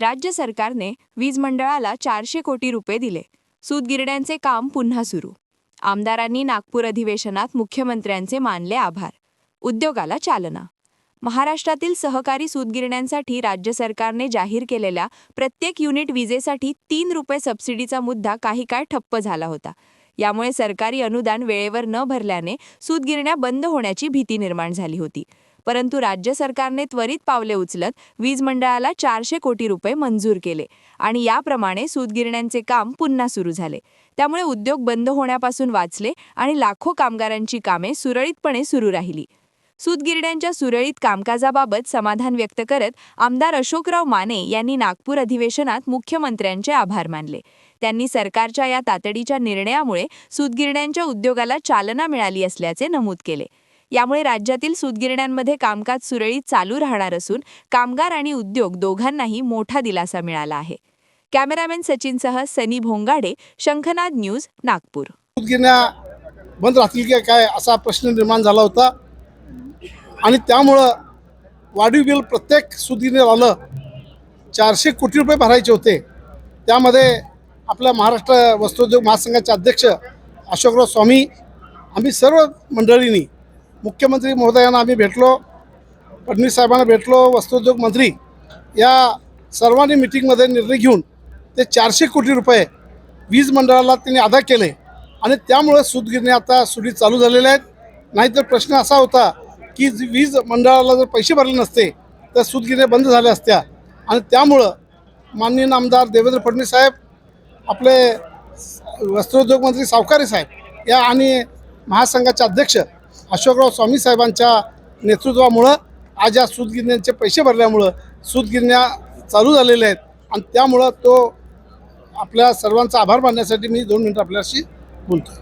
राज्य सरकारने वीज मंडळाला चारशे कोटी रुपये दिले. सूतगिरण्यांचे काम पुन्हा सुरू. आमदारांनी नागपूर अधिवेशनात मुख्यमंत्र्यांचे मानले आभार. उद्योगाला चालना. महाराष्ट्रातील सहकारी सूतगिरण्यांसाठी राज्य सरकारने जाहीर केलेल्या प्रत्येक युनिट विजेसाठी तीन रुपये सबसिडीचा मुद्दा काही काळ ठप्प झाला होता. यामुळे सरकारी अनुदान वेळेवर न भरल्याने सूतगिरण्या बंद होण्याची भीती निर्माण झाली होती. परंतु राज्य सरकारने त्वरित पावले उचलत वीज मंडळाला चारशे कोटी रुपये मंजूर केले आणि याप्रमाणे सूतगिरण्यांचे काम पुन्हा सुरू झाले. त्यामुळे उद्योग बंद होण्यापासून वाचले आणि लाखो कामगारांची कामे सुरळीतपणे सुरू राहिली. सूतगिरण्यांच्या सुरळीत कामकाजाबाबत समाधान व्यक्त करत आमदार अशोकराव माने यांनी नागपूर अधिवेशनात मुख्यमंत्र्यांचे आभार मानले. त्यांनी सरकारच्या या तातडीच्या निर्णयामुळे सूतगिरण्यांच्या उद्योगाला चालना मिळाली असल्याचे नमूद केले. यामुळे राज्यातील सूतगिरण्यांमध्ये कामकाज सुरळीत चालू राहणार असून कामगार आणि उद्योग दोघांनाही मोठा दिलासा मिळाला आहे. कॅमेरामॅन सचिनसह सनी भोंगाडे शंखनाद न्यूज नागपूर. सूतगिरण्या बंद राहतील की काय असा प्रश्न निर्माण झाला होता. आणि त्यामुळं वाढीव बिल प्रत्येक सुदगिरणीवर आलं चारशे कोटी रुपये भरायचे होते. त्यामध्ये आपल्या महाराष्ट्र वस्त्रोद्योग महासंघाचे अध्यक्ष अशोकराव स्वामी आम्ही सर्व मंडळींनी मुख्यमंत्री महोदयांना आम्ही भेटलो फडणवीस साहेबांना भेटलो वस्त्रोद्योग मंत्री या सर्वांनी मिटिंगमध्ये निर्णय घेऊन ते चारशे कोटी रुपये वीज मंडळाला त्यांनी अदा केले आणि त्यामुळे सूतगिरणी आता सुरी चालू झालेल्या आहेत. नाहीतर प्रश्न असा होता की वीज मंडळाला जर पैसे भरले नसते तर सूतगिरण्या बंद झाल्या असत्या. आणि त्यामुळं माननीय आमदार देवेंद्र फडणवीस साहेब आपले वस्त्रोद्योग मंत्री सावकारी साहेब या आणि महासंघाचे अध्यक्ष अशोकराव स्वामी साहेबांच्या नेतृत्वामुळं आज या सूतगिरण्यांचे पैसे भरल्यामुळं सूतगिरण्या चालू झालेल्या आहेत. आणि त्यामुळं तो आपल्या सर्वांचा आभार मानण्यासाठी मी दोन मिनटं आपल्याशी बोलतो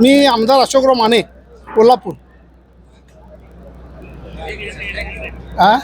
मी आमदार अशोकराव माने कोल्हापूर. हां